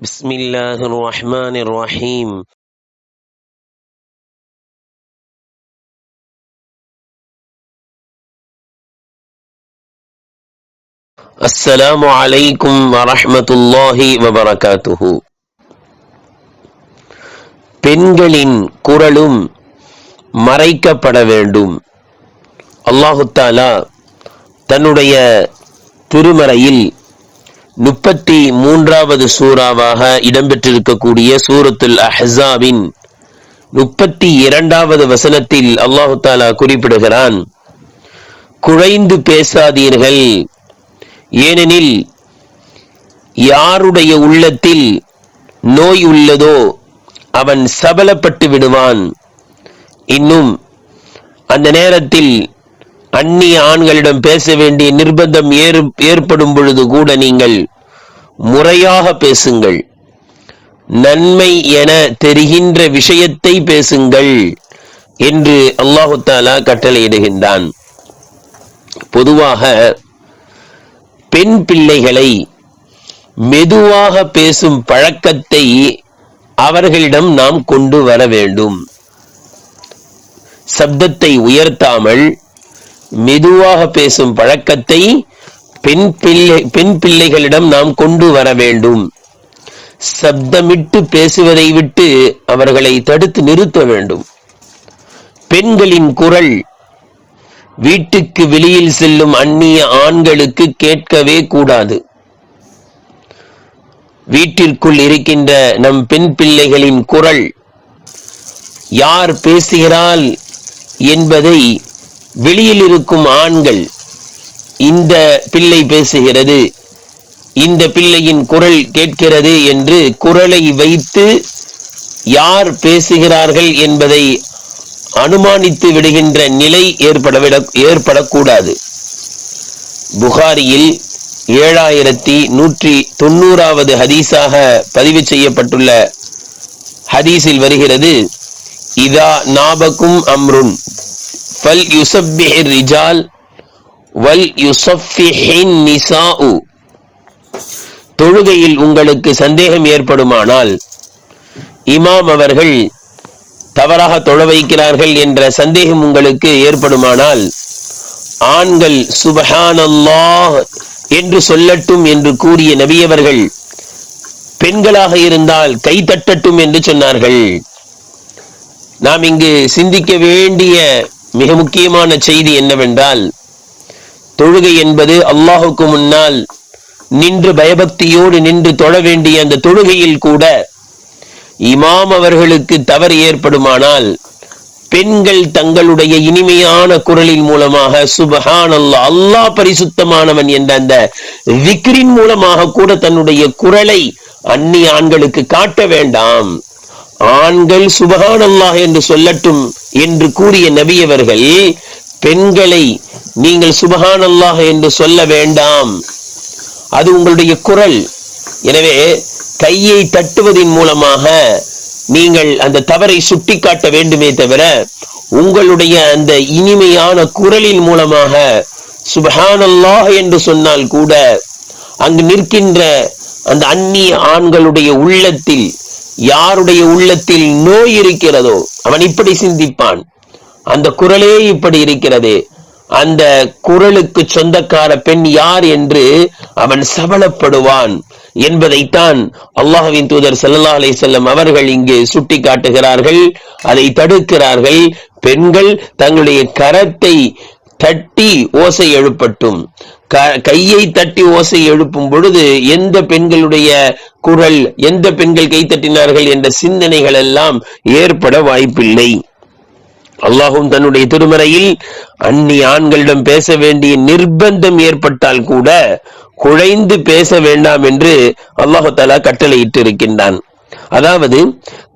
بسم الله الرحمن الرحيم السلام عليكم ورحمة الله وبركاته பெண்களின் குரலும் மறைக்கப்பட வேண்டும் அல்லாஹு தாலா தன்னுடைய திருமறையில் முப்பத்தி மூன்றாவது சூறாவாக இடம்பெற்றிருக்கக்கூடிய சூரத்துல் அஹாவின் முப்பத்தி இரண்டாவது வசனத்தில் அல்லாஹு தாலா குறிப்பிடுகிறான் குழைந்து பேசாதீர்கள். ஏனெனில் யாருடைய உள்ளத்தில் நோய் உள்ளதோ அவன் சபலப்பட்டு விடுவான். இன்னும் அந்த நேரத்தில் அந்நிய ஆண்களிடம் பேச வேண்டிய நிர்பந்தம் ஏறு ஏற்படும் பொழுது கூட நீங்கள் முறையாக பேசுங்கள். நன்மை என தெரிகின்ற விஷயத்தை பேசுங்கள் என்று அல்லாஹு தாலா கட்டளையிடுகின்றான். பொதுவாக பெண் பிள்ளைகளை மெதுவாக பேசும் பழக்கத்தை அவர்களிடம் நாம் கொண்டு வர வேண்டும். சப்தத்தை உயர்த்தாமல் மெதுவாக பேசும் பழக்கத்தை பெண் பிள்ளை பெண் பிள்ளைகளிடம் நாம் கொண்டு வர வேண்டும். சப்தமிட்டு பேசுவதை விட்டு அவர்களை தடுத்து நிறுத்த வேண்டும். பெண்களின் குரல் வீட்டுக்கு வெளியில் செல்லும் அந்நிய ஆண்களுக்கு கேட்கவே கூடாது. வீட்டிற்குள் இருக்கின்ற நம் பெண் பிள்ளைகளின் குரல் யார் பேசுகிறாள் என்பதை வெளியில் இருக்கும் ஆண்கள் இந்த பிள்ளை பேசுகிறது இந்த பிள்ளையின் குரல் கேட்கிறது என்று குரலை வைத்து யார் பேசுகிறார்கள் என்பதை அனுமானித்து விடுகின்ற நிலை ஏற்படவிட ஏற்படக்கூடாது. புகாரியில் ஏழாயிரத்தி நூற்றி தொண்ணூறாவது ஹதீஸாக பதிவு செய்யப்பட்டுள்ள ஹதீஸில் வருகிறது இதா நாபக்கும் அம்ருன். ஃபல் யுசப்பிஹிர் ரிஜால் வல் யுசஃபிஹின் நிசாஉ தொழுகையில் உங்களுக்கு சந்தேகம் ஏற்படுமானால் இமாம் அவர்கள் தவறாக தொழ வைக்கிறார்கள் என்ற சந்தேகம் உங்களுக்கு ஏற்படுமானால் ஆண்கள் சுபஹானல்லா என்று சொல்லட்டும் என்று கூறிய நபியவர்கள் பெண்களாக இருந்தால் கை தட்டட்டும் என்று சொன்னார்கள் நாம் இங்கு சிந்திக்க வேண்டிய மிக முக்கியமான செய்தி என்னவென்றால் தொழுகை என்பது அல்லாஹுக்கு முன்னால் நின்று பயபக்தியோடு நின்று தொழ வேண்டிய அந்த தொழுகையில் கூட இமாம் அவர்களுக்கு தவறு ஏற்படுமானால் பெண்கள் தங்களுடைய இனிமையான குரலின் மூலமாக சுபஹான் அல்லா அல்லாஹ் பரிசுத்தமானவன் என்ற அந்த விக்ரின் மூலமாக கூட தன்னுடைய குரலை அந்நிய ஆண்களுக்கு காட்ட வேண்டாம். ஆண்கள் சுபஹான் அல்லாஹ் என்று சொல்லட்டும் என்று கூறிய நபியவர்கள் பெண்களை நீங்கள் சுபஹான் அல்லாஹ் என்று சொல்ல வேண்டாம். அது உங்களுடைய குரல். எனவே கையை தட்டுவதின் மூலமாக நீங்கள் அந்த தவறை சுட்டிக்காட்ட வேண்டுமே தவிர உங்களுடைய அந்த இனிமையான குரலின் மூலமாக சுபஹானல்லாஹ் என்று சொன்னால் கூட அங்கு நிற்கின்ற அந்த அந்நிய ஆண்களுடைய உள்ளத்தில் யாருடைய உள்ளத்தில் நோய் இருக்கிறதோ அவன் இப்படி சிந்திப்பான். அந்த குரலே இப்படி இருக்கிறது. அந்த குரலுக்கு சொந்தக்கார பெண் யார் என்று அவன் சபலப்படுவான் என்பதைத்தான் அல்லாஹுவின் தூதர் சல்லா அலைஹி செல்லம் அவர்கள் இங்கு சுட்டி காட்டுகிறார்கள் அதை தடுக்கிறார்கள். பெண்கள் தங்களுடைய கரத்தை தட்டி ஓசை எழுப்பட்டும். கையை தட்டி ஓசை எழுப்பும் பொழுது எந்த பெண்களுடைய குரல் எந்த பெண்கள் கை தட்டினார்கள் என்ற சிந்தனைகள் எல்லாம் ஏற்பட வாய்ப்பில்லை. அல்லாஹும் தன்னுடைய திருமறையில் அந்நி ஆண்களிடம் பேச வேண்டிய நிர்பந்தம் ஏற்பட்டால் கூட குழைந்து பேச வேண்டாம் என்று அல்லாஹாலா கட்டளையிட்டு இருக்கின்றான் அதாவது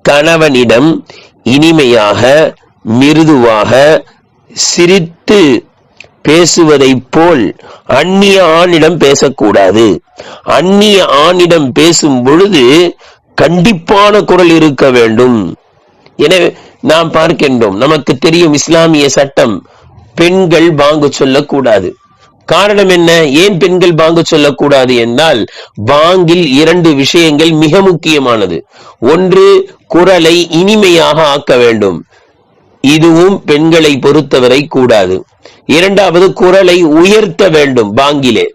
கணவனிடம் இனிமையாக மிருதுவாக சிரித்து பேசுவதைப் போல் அந்நிய ஆணிடம் பேசக்கூடாது. அந்நிய ஆணிடம் பேசும் பொழுது கண்டிப்பான குரல் இருக்க வேண்டும். எனவே நாம் பார்க்கின்றோம் நமக்கு தெரியும் இஸ்லாமிய சட்டம் பெண்கள் பாங்கு சொல்லக்கூடாது. காரணம் என்ன? ஏன் பெண்கள் பாங்கு சொல்லக்கூடாது என்றால் பாங்கில் இரண்டு விஷயங்கள் மிக முக்கியமானது. ஒன்று குரலை இனிமையாக ஆக்க வேண்டும். இதுவும் பெண்களை பொறுத்தவரை கூடாது. இரண்டாவது குரலை உயர்த்த வேண்டும் பாங்கிலே.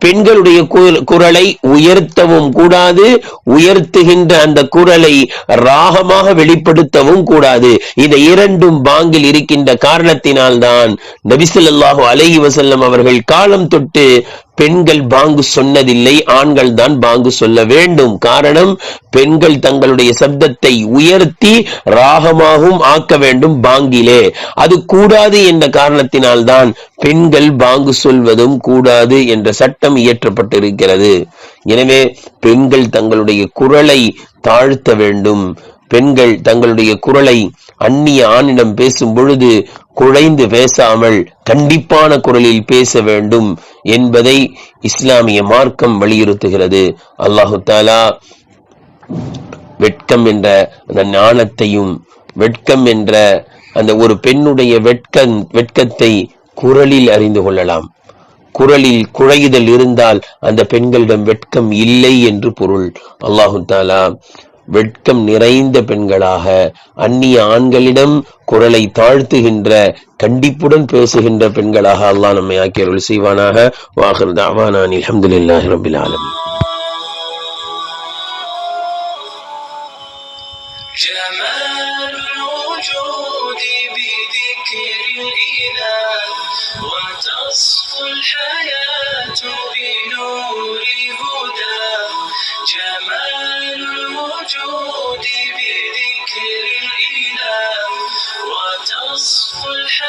பெண்களுடைய குரலை உயர்த்தவும் கூடாது உயர்த்துகின்ற அந்த குரலை ராகமாக வெளிப்படுத்தவும் கூடாது. இந்த இரண்டும் பாங்கில் இருக்கின்ற காரணத்தினால்தான் நபிசல்லாஹு அலஹி வசல்லம் அவர்கள் காலம் தொட்டு பெண்கள் பாங்கு சொன்னதில்லை ஆண்கள் தான் பாங்கு சொல்ல வேண்டும். காரணம் பெண்கள் தங்களுடைய சப்தத்தை உயர்த்தி ராகமாகவும் ஆக்க வேண்டும் பாங்கிலே. அது கூடாது என்ற காரணத்தினால்தான் பெண்கள் பாங்கு சொல்வதும் கூடாது என்ற சட்டம் இயற்றப்பட்டிருக்கிறது. எனவே பெண்கள் தங்களுடைய குரலை தாழ்த்த வேண்டும். பெண்கள் தங்களுடைய குரலை அந்நிய ஆணிடம் பேசும் பொழுது குழைந்து பேசாமல் கண்டிப்பான குரலில் பேச வேண்டும் என்பதை இஸ்லாமிய மார்க்கம் வலியுறுத்துகிறது. அல்லாஹு தாலா வெட்கம் என்ற அந்த ஞானத்தையும் வெட்கம் என்ற அந்த ஒரு பெண்ணுடைய வெட்கம் வெட்கத்தை குரலில் அறிந்து கொள்ளலாம். குரலில் குழையுதல் இருந்தால் அந்த பெண்களிடம் வெட்கம் இல்லை என்று பொருள். அல்லாஹு தாலா வெட்கம் நிறைந்த பெண்களாக அந்நிய ஆண்களிடம் குரலை தாழ்த்துகின்ற கண்டிப்புடன் பேசுகின்ற பெண்களாக அல்லாஹ் நம்மை ஆக்கியருள் செய்வானாக வாஹர் தாவானான் அல்ஹம்துலில்லாஹி ரபில் ஆலமீன் جمال الوجود بذكر الإله وتصفو الحياة بنور هدى جمال الوجود بذكر الإله وتصفو الحياة